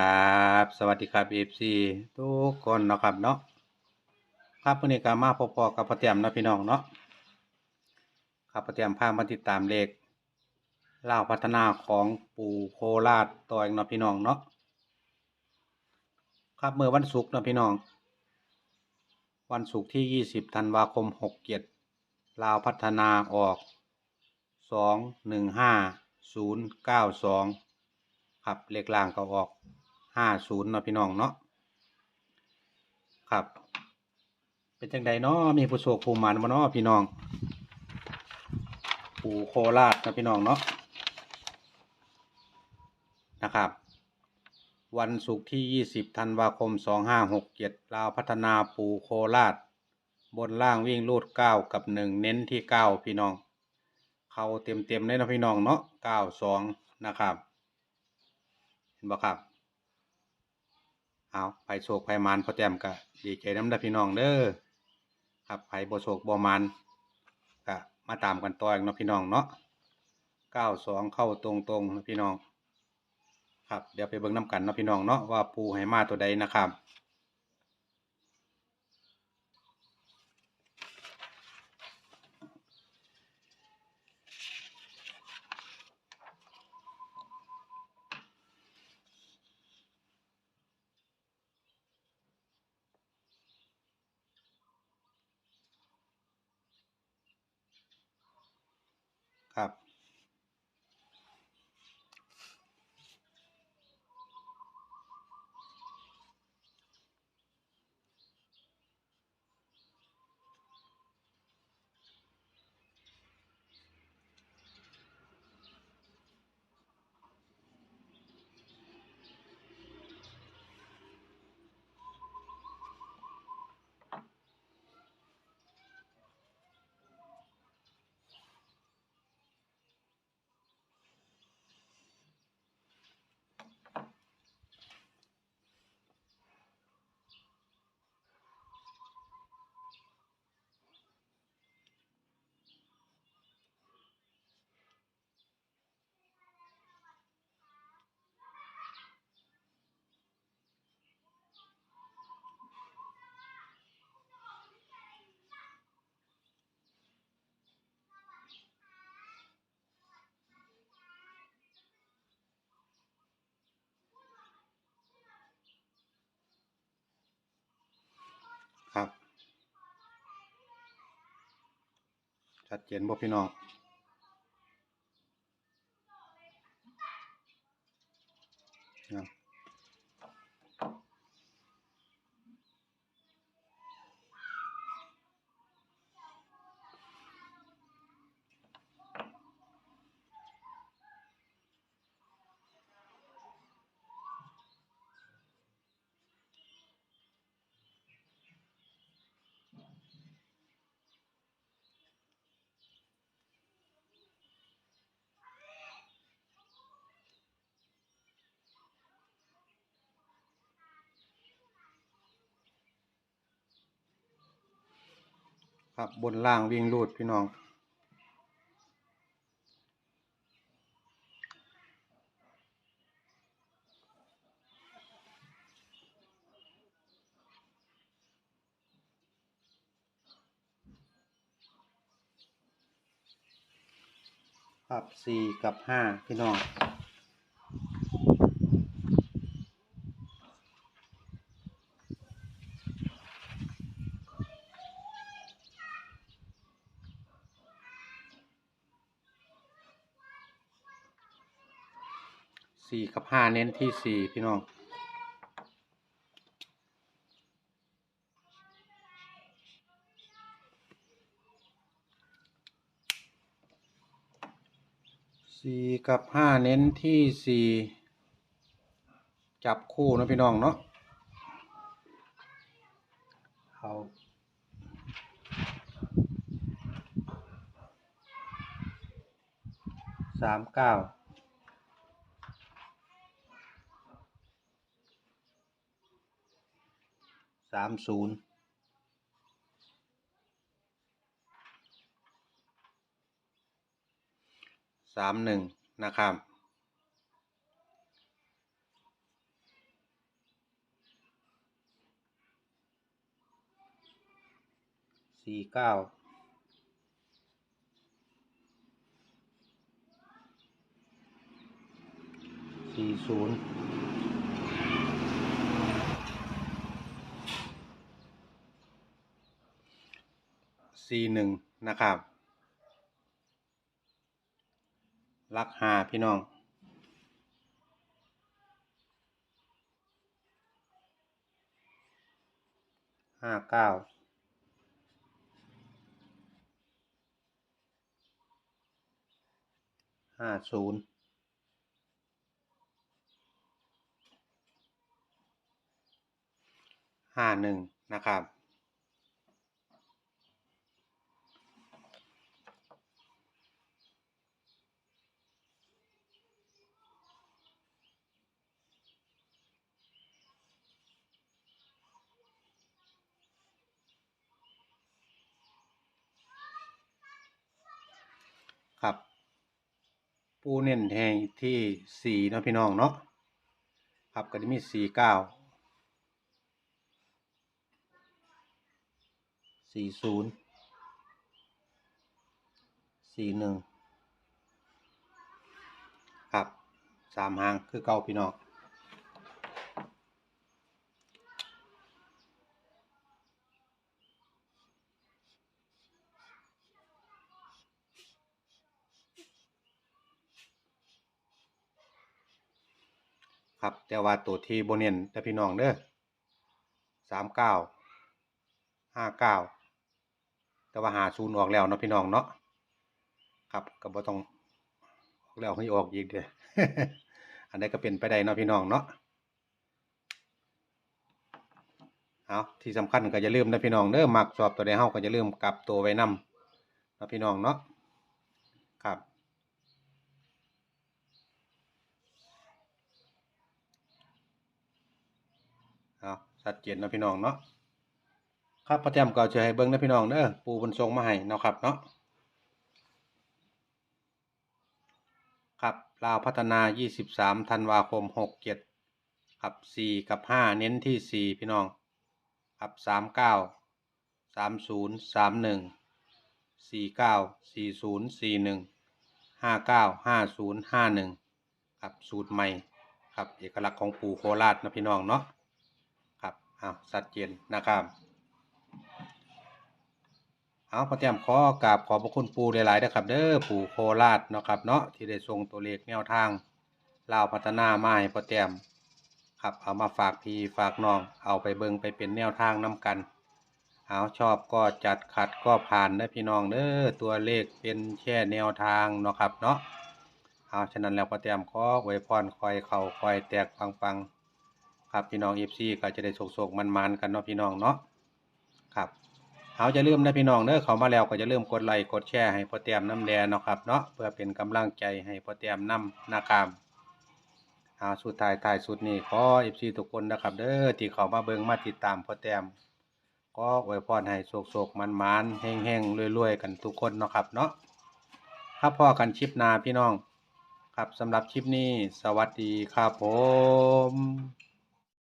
ครับ สวัสดีครับ FC ทุกคนนะครับเนาะครับวันนี้ก็มาพบๆกับพ่อเตรียมนะพี่น้องเนาะครับพ่อเตรียมพามาติดตามเลขเล่าวพัฒนาของปู่โคราชต่ออีกเนาะพี่น้องเนาะครับเมื่อวันศุกร์นะพี่น้อง วันศุกร์ที่ 20ธันวาคม67ลาวพัฒนาออก 215092ครับเลขล่างก็ออก ห้าศูนย์เนาะพี่น้องเนาะครับ เป็นจังใดเนาะมีผู้โชคผู้หมันบ่เนาะพี่น้องปูโคราชนะพี่น้องเนาะนะครับ วันศุกร์ที่ 20 ธันวาคม 2567ลาวพัฒนาปูโคราช บนล่างวิ่งรูด9 กับ 1 เน้นที่ 9 พี่น้อง เข้าเต็มๆเลยนะพี่น้องเนาะ92 นะครับ เห็นบ่ครับ เอาไผโศกไผมานพอแต้มก็ดีใจน้ำด้อพี่น้องเด้อครับไผบ่โศกบ่มานก็มาตามกันต่ออีกเนาะพี่น้องเนาะเก้าสองเข้าตรงตรงนะพี่น้อง ครับเดี๋ยวไปเบิ้งน้ำกันเนาะพี่น้องเนาะว่าปูให้มาตัวใดนะครับ ชัดเจนบ่พี่น้อง ครับบนล่างวิ่งรูดพี่น้อง ครับสี่กับห้าพี่น้อง สี่กับห้าเน้นที่สี่พี่น้องสี่กับห้าเน้นที่สี่จับคู่นะพี่น้องเนาะเอาสามเก้า สามศูนย์สามหนึ่งนะครับ สี่เก้าสี่ศูนย์ สี่หนึ่งนะครับลักหาพี่น้อง ห้าเก้าห้าศูนย์ห้าหนึ่งนะครับ ครับ ปูเน้นแทงที่สี่เนาะพี่น้องเนาะครับก็จะมีสี่เก้าสี่ศูนย์สี่หนึ่งครับสามหางคือเก้าพี่น้อง ครับ แต่ว่าตัวที่โบเนียนแต่พี่น้องเด้อสามเก้าห้าเก้าแต่ว่าหาศูนย์ออกแล้วเนาะพี่น้องเนาะครับก็บ่ต้องออกแล้วให้ออกอีกเด้ออันนี้ก็เป็นไปได้เนาะพี่น้องเนาะเอาที่สำคัญก็อย่าลืมนะพี่น้องเด้อมักชอบตัวใดเฮาก็อย่าลืมกลับตัวไว้นำเนาะพี่น้องเนาะครับ เอา ชัดเจนเนาะพี่น้องเนาะครับประแจมก็จะให้เบิ่งนะพี่น้องเด้อปูบนทรงมาให้เนาะครับเนาะครับลาวพัฒนา 23ธันวาคม 67ครับ4กับ 5 เน้นที่ 4 พี่น้องครับ39 30 31 49 40 41 59 50 51ครับสูตรใหม่ครับเอกลักษณ์ของปูโคราชนะพี่น้องเนาะ อาชัดเจนนะครับเอาพระเตรียมขอกราบขอบพระคุณปูหลายๆนะครับ เด้อปู่โคราชเนาะครับเนาะที่ได้ทรงตัวเลขแนวทางลาวพัฒนามาให้พระเตรียมครับเอามาฝากพี่ฝากน้อง เอาไปเบิ่งไปเป็นแนวทางน้กันเอาชอบก็จัดขัดก็ผ่านนะพี่น้องเด้อตัวเลขเป็นแค่แนวทางเนาะครับเนาะเอาฉะนั้นแล้วพระเตรียมขอไว้พรคอยเข่าคอยแตกปังๆ ครับพี่น้องเอฟซีก็จะได้โศกๆมันๆกันเนาะพี่น้องเนาะครับเอาจะลืมนะพี่น้องเด้อเขามาแล้วก็จะลืมกดไลค์กดแชร์ให้พ่อเตรียมน้ำแดงเนาะครับเนาะเพื่อเป็นกำลังใจให้พ่อเตรียมน้ำนะครับเอาสุดท้ายท้ายสุดนี้ขอเอฟซีทุกคนนะครับเด้อที่เขามาเบิ่งมาติดตามพ่อเตรียมก็อวยพรให้โศกๆมันๆแห้งๆรวยๆกันทุกคนเนาะครับเนาะครับพ่อกันชิปนาพี่น้อง ครับสำหรับคลิปนี้ สวัสดีครับผม